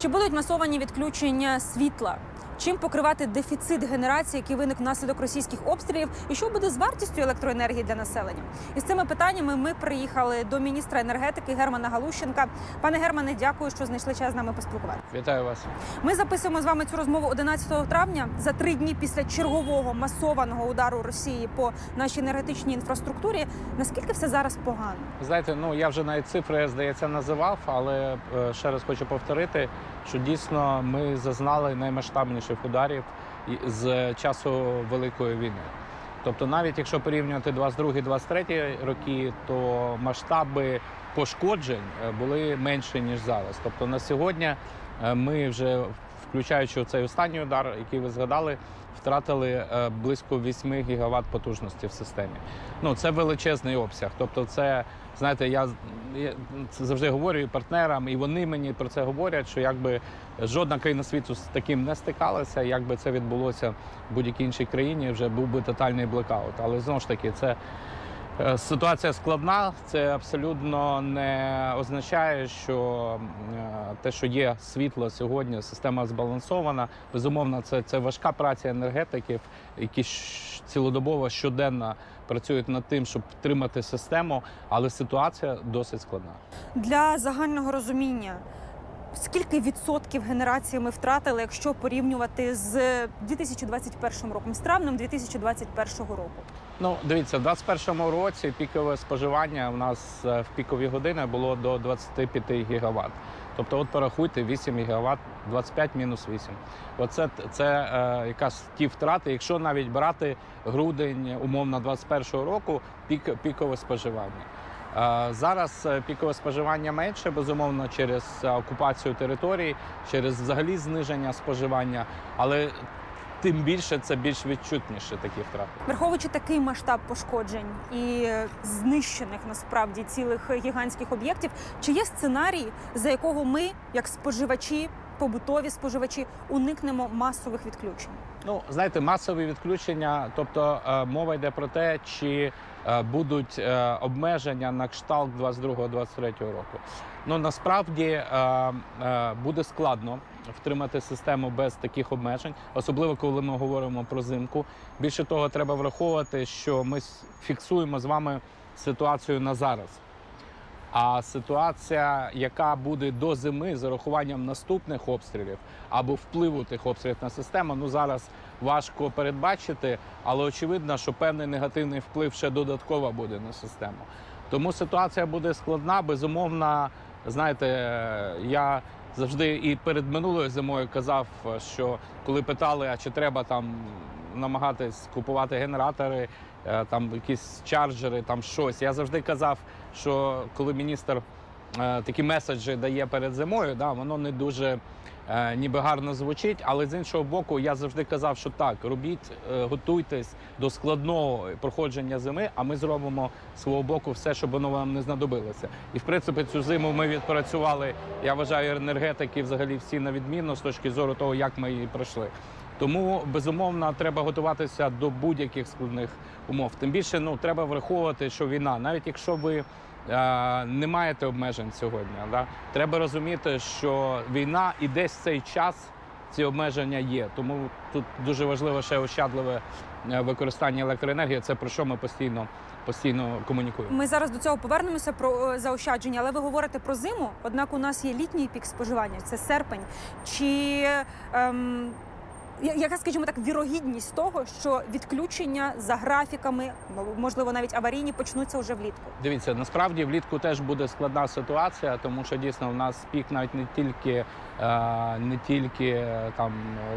Чи будуть масовані відключення світла? Чим покривати дефіцит генерації, який виник внаслідок російських обстрілів, і що буде з вартістю електроенергії для населення? І з цими питаннями ми приїхали до міністра енергетики Германа Галущенка. Пане Германе, дякую, що знайшли час з нами поспілкуватися. Вітаю вас. Ми записуємо з вами цю розмову 11 травня за три дні після чергового масованого удару Росії по нашій енергетичній інфраструктурі. Наскільки все зараз погано? Знаєте, ну я вже навіть цифри здається називав, але е, ще раз хочу повторити, що дійсно ми зазнали наймасштабніших ударів з часу Великої війни. Тобто, навіть якщо порівнювати 22-23 роки, то масштаби пошкоджень е, були менші ніж зараз. Тобто на сьогодні е, ми вже включаючи цей останній удар, який ви згадали, втратили е, близько 8 гігават потужності в системі. Ну це величезний обсяг. Тобто, це знаєте, я, це завжди говорю партнерам, і вони мені про це говорять, що якби жодна країна світу з таким не стикалася, якби це відбулося в будь-якій іншій країні, вже був би тотальний блекаут. Але знову ж таки, це. Е, Ситуація складна, це абсолютно не означає, що е, те, що є світло сьогодні, система збалансована. Безумовно, це, це важка праця енергетиків, які цілодобово щоденно працюють над тим, щоб підтримати систему, але ситуація досить складна. Для загального розуміння, скільки відсотків генерації ми втратили, якщо порівнювати з 2021 роком, з травнем 2021 року? Ну, дивіться, в 2021 році пікове споживання у нас е, в пікові години було до 25 гігават. Тобто, от порахуйте 8 гігават, 25 мінус 8. Оце це е, якраз ті втрати, якщо навіть брати грудень умовно 21 року, пік, пікове споживання. Е, Зараз е, пікове споживання менше, безумовно, через окупацію територій, через взагалі зниження споживання, але тим більше це більш відчутніше такі втрати. Враховуючи такий масштаб пошкоджень і знищених насправді цілих гігантських об'єктів, чи є сценарій, за якого ми, як споживачі, побутові споживачі, уникнемо масових відключень? Ну, знаєте, масові відключення, тобто е, мова йде про те, чи е, будуть е, обмеження на кшталт 22-23 року. Ну насправді буде складно втримати систему без таких обмежень, особливо коли ми говоримо про зимку. Більше того, треба враховувати, що ми фіксуємо з вами ситуацію на зараз. А ситуація, яка буде до зими з урахуванням наступних обстрілів або впливу тих обстрілів на систему, ну зараз важко передбачити, але очевидно, що певний негативний вплив ще додатково буде на систему. Тому ситуація буде складна. Безумовно, знаєте, я завжди і перед минулою зимою казав, що коли питали, а чи треба там намагатись купувати генератори, е, там якісь чарджери, там щось. Я завжди казав, що коли міністр е, такі меседжі дає перед зимою, да, воно не дуже е, ніби гарно звучить. Але з іншого боку, я завжди казав, що так, робіть, готуйтесь до складного проходження зими, а ми зробимо свого боку все, щоб воно вам не знадобилося. І в принципі цю зиму ми відпрацювали. Я вважаю, енергетики взагалі всі на відмінно з точки зору того, як ми її пройшли. Тому безумовно треба готуватися до будь-яких складних умов. Тим більше ну треба враховувати, що війна, навіть якщо ви е, не маєте обмежень сьогодні, да, треба розуміти, що війна і десь цей час ці обмеження є. Тому тут дуже важливо ще ощадливе е, використання електроенергії. Це про що ми постійно постійно комунікуємо. Ми зараз до цього повернемося про е, заощадження, але ви говорите про зиму. Однак у нас є літній пік споживання, це серпень. Чи ем, яка, скажімо так, вірогідність того, що відключення за графіками, можливо, навіть аварійні почнуться вже влітку? Дивіться, насправді влітку теж буде складна ситуація, тому що дійсно в нас пік навіть не тільки, е, не тільки е, там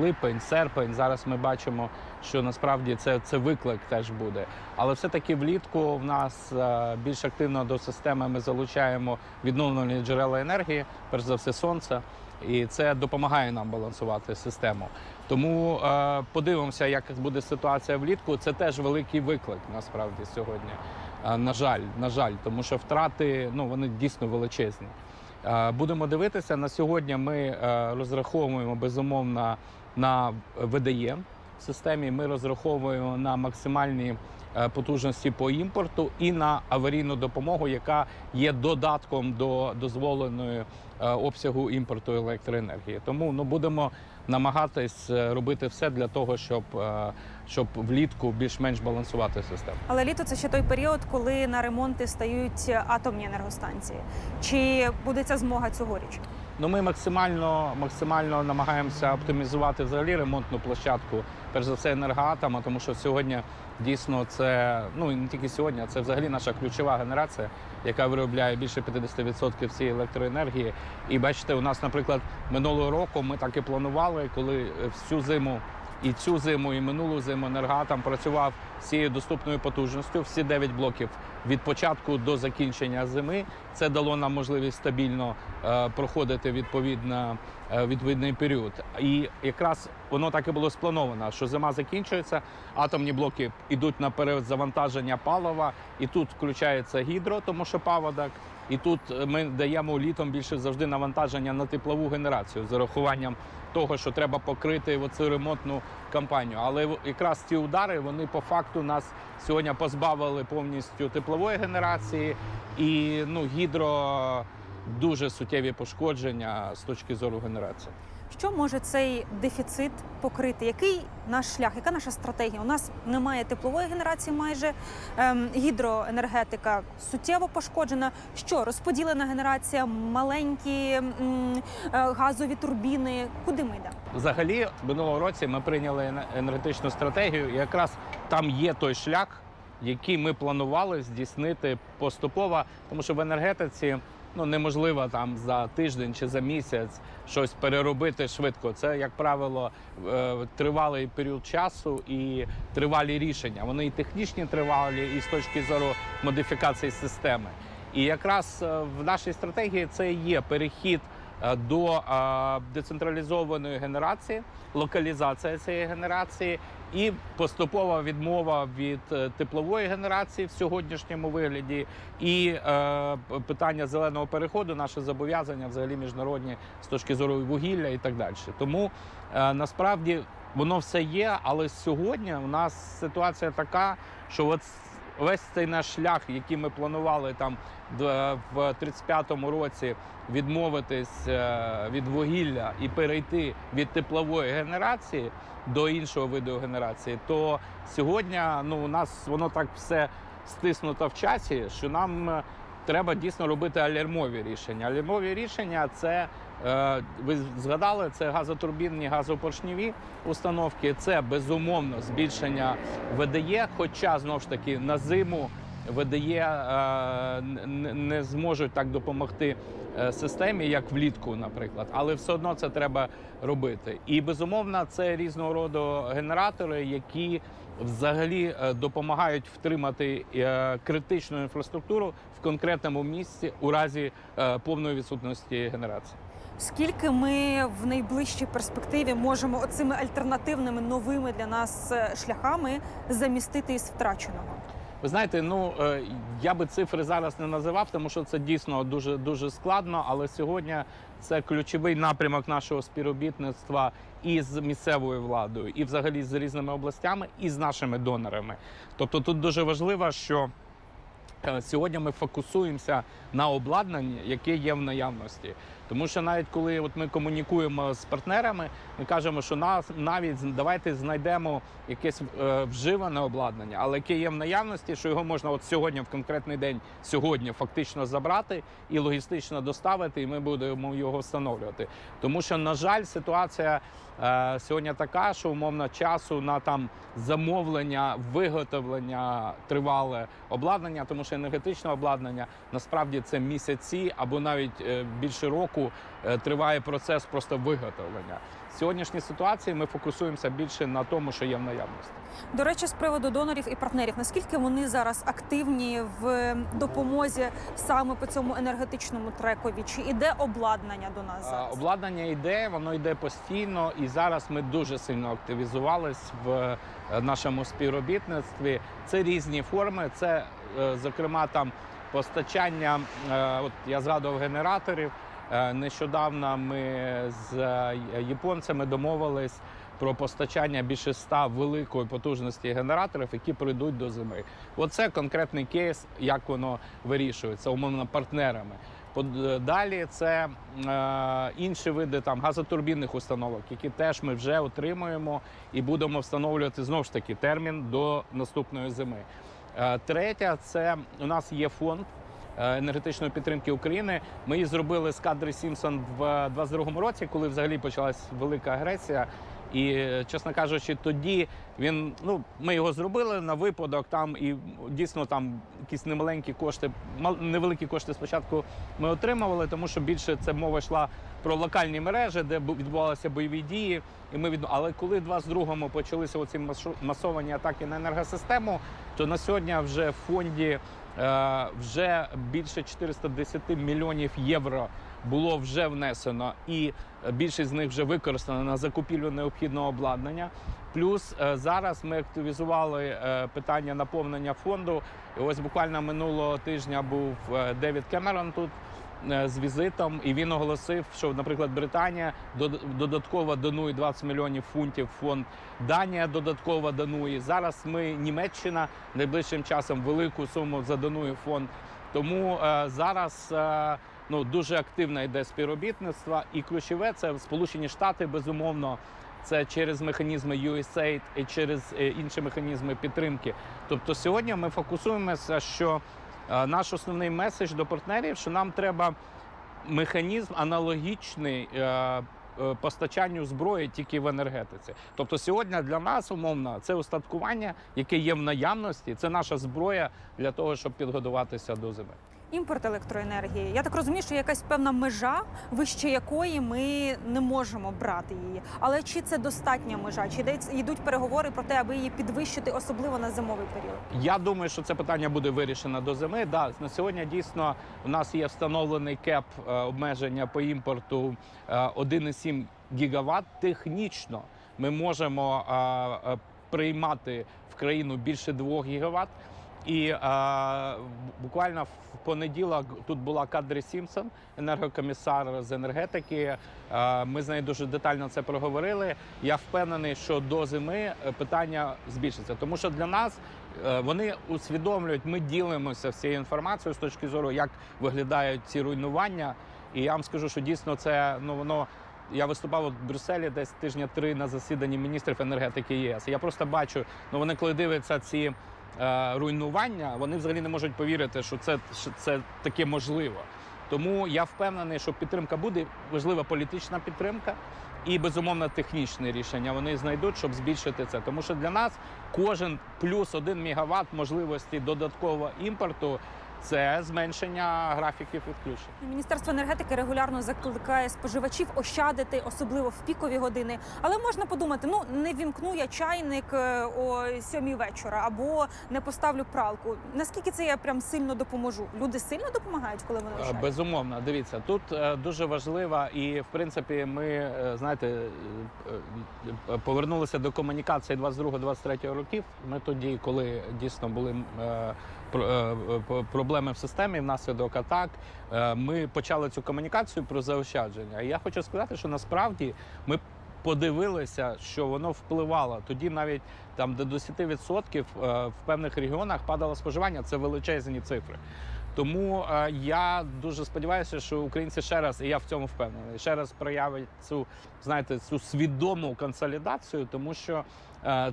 липень, серпень. Зараз ми бачимо, що насправді це, це виклик теж буде. Але все-таки влітку в нас е, більш активно до системи ми залучаємо відновлені джерела енергії, перш за все сонце. І це допомагає нам балансувати систему. Тому е, подивимося, як буде ситуація влітку. Це теж великий виклик насправді сьогодні. Е, На жаль, на жаль, тому що втрати ну вони дійсно величезні. Е, Будемо дивитися на сьогодні. Ми е, розраховуємо безумовно на ВДЄ в системі. Ми розраховуємо на максимальні потужності по імпорту і на аварійну допомогу, яка є додатком до дозволеної е, обсягу імпорту електроенергії. Тому ну будемо намагатись е, робити все для того, щоб, е, щоб влітку більш-менш балансувати систему. Але літо це ще той період, коли на ремонти стають атомні енергостанції. Чи буде ця змога цьогоріч? Ну, ми максимально, максимально намагаємося оптимізувати взагалі ремонтну площадку, перш за все, енергоатома, тому що сьогодні дійсно це ну не тільки сьогодні, а це взагалі наша ключова генерація, яка виробляє більше 50% всієї електроенергії. І бачите, у нас, наприклад, минулого року ми так і планували, коли всю зиму. І цю зиму, і минулу зиму енергоатом працював всією доступною потужністю, всі 9 блоків від початку до закінчення зими. Це дало нам можливість стабільно е, проходити відповідно, е, відповідний період. І якраз воно так і було сплановано, що зима закінчується, атомні блоки йдуть на перезавантаження палива, і тут включається гідро, тому що паводок. І тут е, ми даємо літом більше завжди навантаження на теплову генерацію з урахуванням того, що треба покрити оцю ремонтну кампанію. Але якраз ці удари вони по факту нас сьогодні позбавили повністю теплової генерації і ну гідро дуже суттєві пошкодження з точки зору генерації. Що може цей дефіцит покрити? Який наш шлях? Яка наша стратегія? У нас немає теплової генерації, майже ем, гідроенергетика суттєво пошкоджена. Що розподілена генерація, маленькі м, е, газові турбіни? Куди ми йдемо? Взагалі, минулого році ми прийняли ен- енергетичну стратегію, і якраз там є той шлях, який ми планували здійснити поступово, тому що в енергетиці ну неможливо там за тиждень чи за місяць щось переробити швидко. Це, як правило, е, тривалий період часу і тривалі рішення. Вони і технічні тривалі, і з точки зору модифікації системи. І якраз е, в нашій стратегії це є перехід е, до децентралізованої генерації, локалізація цієї генерації і поступова відмова від е, теплової генерації в сьогоднішньому вигляді, і е, питання зеленого переходу, наше зобов'язання взагалі міжнародні з точки зору вугілля і так далі. Тому е, насправді воно все є, але сьогодні у нас ситуація така, що от весь цей наш шлях, який ми планували там в 35-му році відмовитись е, від вугілля і перейти від теплової генерації до іншого виду генерації, то сьогодні ну, у нас воно так все стиснуто в часі, що нам е, треба дійсно робити алярмові рішення. Алярмові рішення це е, ви згадали, це газотурбінні, газопоршневі установки. Це безумовно збільшення ВДЄ, хоча знову ж таки на зиму ВДЄ е, не зможуть так допомогти е, системі, як влітку, наприклад, але все одно це треба робити. І безумовно, це різного роду генератори, які взагалі е, допомагають втримати е, критичну інфраструктуру в конкретному місці у разі е, повної відсутності генерації. Скільки ми в найближчій перспективі можемо оцими альтернативними новими для нас шляхами замістити із втраченого? Ви знаєте, ну е, я би цифри зараз не називав, тому що це дійсно дуже дуже складно. Але сьогодні це ключовий напрямок нашого співробітництва і з місцевою владою, і взагалі з різними областями, і з нашими донорами. Тобто тут дуже важливо, що сьогодні ми фокусуємося на обладнанні, яке є в наявності. Тому що навіть коли от ми комунікуємо з партнерами, ми кажемо, що нас навіть давайте знайдемо якесь е, вживане обладнання, але яке є в наявності, що його можна от сьогодні, в конкретний день, сьогодні фактично забрати і логістично доставити, і ми будемо його встановлювати. Тому що, на жаль, ситуація е, сьогодні така, що умовно часу на там замовлення, виготовлення тривале обладнання, тому що енергетичне обладнання насправді це місяці або навіть е, більше року е, триває процес просто виготовлення. В сьогоднішній ситуації ми фокусуємося більше на тому, що є в наявності. До речі, з приводу донорів і партнерів, наскільки вони зараз активні в допомозі саме по цьому енергетичному трекові? Чи іде обладнання до нас зараз? Обладнання йде, воно йде постійно, і зараз ми дуже сильно активізувались в е, нашому співробітництві. Це різні форми. Це, зокрема, там постачання. е, От я згадував генераторів. Е, Нещодавно ми з е, японцями домовились про постачання більше ста великої потужності генераторів, які прийдуть до зими. Оце конкретний кейс, як воно вирішується, умовно партнерами. Далі це е, інші види там газотурбінних установок, які теж ми вже отримуємо і будемо встановлювати знову ж таки термін до наступної зими. Е, Третя це у нас є фонд е, енергетичної підтримки України. Ми її зробили з кадри Сімсон в 22-му році, коли взагалі почалась велика агресія. І, чесно кажучи, тоді він ну ми його зробили на випадок. Там і дійсно там якісь немаленькі кошти, невеликі кошти спочатку ми отримували, тому що більше це мова йшла про локальні мережі, де бу- відбувалися бойові дії. І ми від... Але коли в 22-му почалися оці масовані атаки на енергосистему, то на сьогодні вже в фонді е, вже більше 410 мільйонів євро було вже внесено, і більшість з них вже використано на закупівлю необхідного обладнання. Плюс е, зараз ми активізували е, питання наповнення фонду. І ось буквально минулого тижня був е, Девід Кемерон тут з візитом, і він оголосив, що, наприклад, Британія дод- додатково донує 20 мільйонів фунтів фонд. Данія додатково донує. Зараз ми Німеччина найближчим часом велику суму задонує фонд. Тому зараз ну дуже активно йде співробітництво, і ключове це Сполучені Штати, безумовно. Це через механізми USAID і через е, інші механізми підтримки. Тобто сьогодні ми фокусуємося, що е, наш основний меседж до партнерів, що нам треба механізм аналогічний е, постачанню зброї тільки в енергетиці. Тобто сьогодні для нас умовно це устаткування, яке є в наявності, це наша зброя для того, щоб підготуватися до зими. Імпорт електроенергії. Я так розумію, що якась певна межа, вище якої ми не можемо брати її. Але чи це достатня межа? Чи йдеться- йдуть переговори про те, аби її підвищити, особливо на зимовий період? Я думаю, що це питання буде вирішено до зими. Да, на сьогодні дійсно у нас є встановлений кеп е, обмеження по імпорту е, 1,7 гігаватт. Технічно ми можемо е, е, приймати в країну більше 2 гігаватт. І е, буквально в понеділок тут була Кадрі Сімпсон, енергокомісар з енергетики. Е, ми з нею дуже детально це проговорили. Я впевнений, що до зими е, питання збільшиться, тому що для нас вони усвідомлюють, ми ділимося всією інформацією з точки зору, як виглядають ці руйнування. І я вам скажу, що дійсно це ну воно. Я виступав в Брюсселі десь тижня три на засіданні міністрів енергетики ЄС. Я просто бачу, ну вони коли дивляться ці руйнування, вони взагалі не можуть повірити, що це, що це таке можливо. Тому я впевнений, що підтримка буде важлива політична підтримка і безумовно технічне рішення. Вони знайдуть, щоб збільшити це. Тому що для нас кожен плюс один мегаватт можливості додаткового імпорту це зменшення графіків відключень. Міністерство енергетики регулярно закликає споживачів ощадити, особливо в пікові години. Але можна подумати: ну не вімкну я чайник е, о сьомій вечора або не поставлю пралку. Наскільки це я прям сильно допоможу? Люди сильно допомагають, коли вони Е, ощадять? Безумовно, дивіться, тут е, дуже важливо, і в принципі, ми е, знаєте, е, е, повернулися до комунікації 22-23 років. Ми тоді, коли дійсно були е, про- е, е, проблеми в системі внаслідок атак, е, ми почали цю комунікацію про заощадження. І я хочу сказати, що насправді ми. Подивилися, що воно впливало. Тоді навіть там до 10% е, в певних регіонах падало споживання. Це величезні цифри. Тому е, я дуже сподіваюся, що українці ще раз, і я в цьому впевнений, ще раз проявять цю, знаєте, цю свідому консолідацію, тому що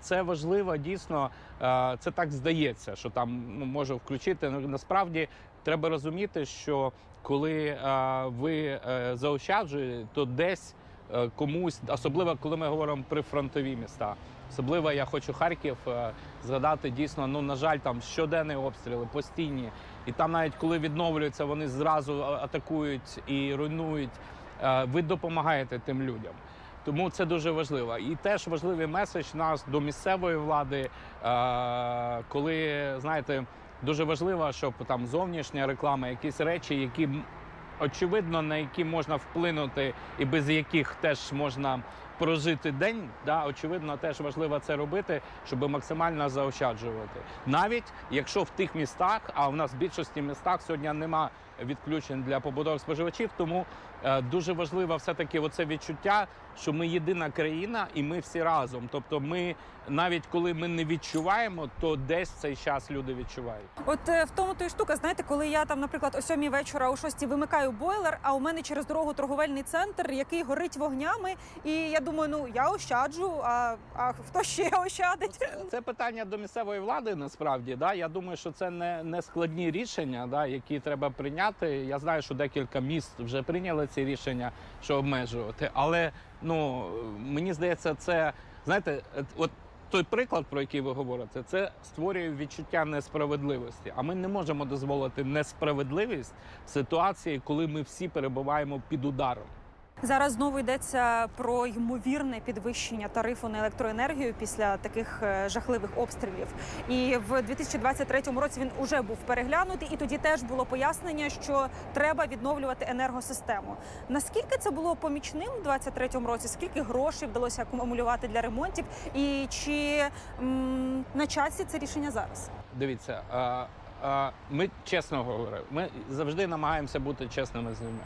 це важливо дійсно. Е, це так здається, що там ну, може включити. Ну, насправді треба розуміти, що коли е, ви е, заощаджуєте, то десь е, комусь, особливо коли ми говоримо про фронтові міста. Особливо я хочу Харків е, згадати дійсно. Ну на жаль, там щоденні обстріли, постійні. І там, навіть коли відновлюються, вони зразу атакують і руйнують. Е, Ви допомагаєте тим людям. Тому це дуже важливо. І теж важливий меседж нас до місцевої влади, е, коли знаєте, дуже важливо, щоб там зовнішня реклама, якісь речі, які очевидно на які можна вплинути, і без яких теж можна прожити день. Да, очевидно, теж важливо це робити, щоб максимально заощаджувати. Навіть якщо в тих містах, а в нас в більшості містах сьогодні нема відключень для побутових споживачів. Тому е, дуже важливо все-таки оце відчуття, що ми єдина країна і ми всі разом. Тобто, ми навіть коли ми не відчуваємо, то десь цей час люди відчувають. От е, в тому то й штука, знаєте, коли я там, наприклад, о сьомій вечора, о шостій вимикаю бойлер, а у мене через дорогу торговельний центр, який горить вогнями, і я думаю, ну я ощаджу, а, а хто ще ощадить? Це питання до місцевої влади. Насправді, да я думаю, що це не, не складні рішення, да, які треба прийняти. Я знаю, що декілька міст вже прийняли ці рішення, що обмежувати. Але ну мені здається, це знаєте, от. Той приклад, про який ви говорите, це створює відчуття несправедливості. А ми не можемо дозволити несправедливість в ситуації, коли ми всі перебуваємо під ударом. Зараз знову йдеться про ймовірне підвищення тарифу на електроенергію після таких е, жахливих обстрілів. І в 2023 році він уже був переглянутий, і тоді теж було пояснення, що треба відновлювати енергосистему. Наскільки це було помічним у 2023 році? Скільки грошей вдалося акумулювати для ремонтів? І чи м, на часі це рішення зараз? Дивіться, а, ми чесно говоримо, ми завжди намагаємося бути чесними з людьми.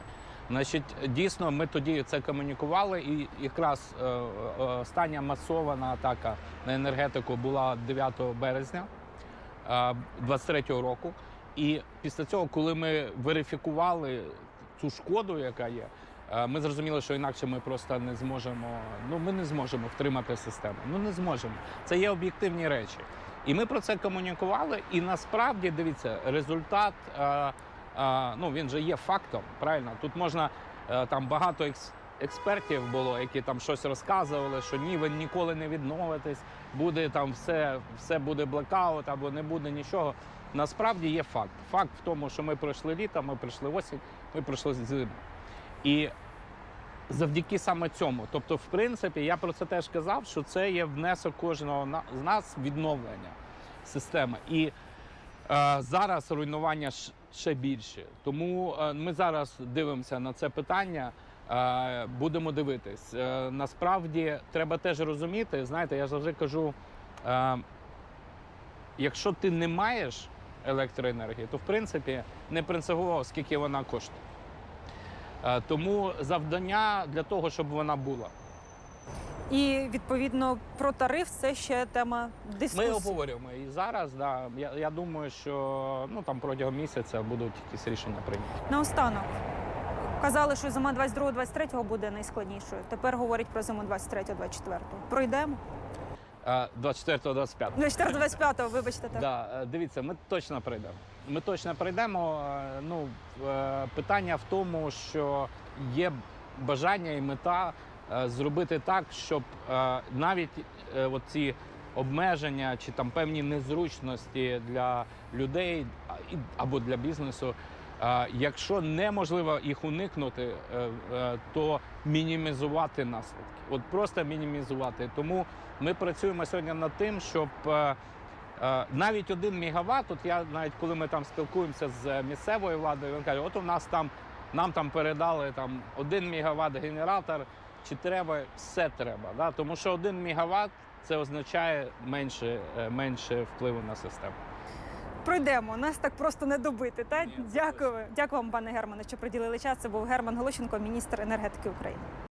Значить, дійсно, ми тоді це комунікували, і якраз е, е, остання масована атака на енергетику була 9 березня 23-го року. І після цього, коли ми верифікували цю шкоду, яка є, е, ми зрозуміли, що інакше ми просто не зможемо. Ну, ми не зможемо втримати систему. Ну не зможемо. Це є об'єктивні речі. І ми про це комунікували. І насправді дивіться, результат. Ну він же є фактом. Правильно, тут можна е, там багато екс- експертів було, які там щось розказували, що ні, ви ніколи не відновитесь, буде там все, все буде блекаут або не буде нічого. Насправді є факт. Факт в тому, що ми пройшли літо, ми пройшли осінь, ми пройшли зиму. І завдяки саме цьому. Тобто, в принципі, я про це теж казав, що це є внесок кожного з нас відновлення системи. І зараз руйнування ще більше. Тому е, ми зараз дивимося на це питання. е, Будемо дивитись. Е, Насправді треба теж розуміти. Знаєте, я завжди кажу: е, якщо ти не маєш електроенергії, то в принципі не принципово, скільки вона коштує. Е, Тому завдання для того, щоб вона була. І відповідно про тариф це ще тема Ми обговорюємо і зараз. Да, я, я думаю, що ну там протягом місяця будуть якісь рішення прийняті. Наостанок казали, що зима 22-23 буде найскладнішою. Тепер говорять про зиму 23-24. Пройдемо. Е, 24-25. 24-25, вибачте так. Да, е, дивіться, ми точно прийдемо. Ми точно прийдемо. Е, Ну, питання в тому, що є бажання і мета зробити так, щоб е, навіть е, оці обмеження чи там певні незручності для людей або для бізнесу. е, Якщо неможливо їх уникнути, е, е, то мінімізувати наслідки. От просто мінімізувати. Тому ми працюємо сьогодні над тим, щоб е, Е, Навіть один мегаватт, от я навіть коли ми там спілкуємося з місцевою владою, він каже, от у нас там нам там передали там один мегаватт генератор, чи треба, все треба. Да? Тому що один мегаватт це означає менше, е, менше впливу на систему. Пройдемо. Нас так просто не добити. Та Ні, дякую. Дякую вам, пане Германе, що приділили час. Це був Герман Голощенко, міністр енергетики України.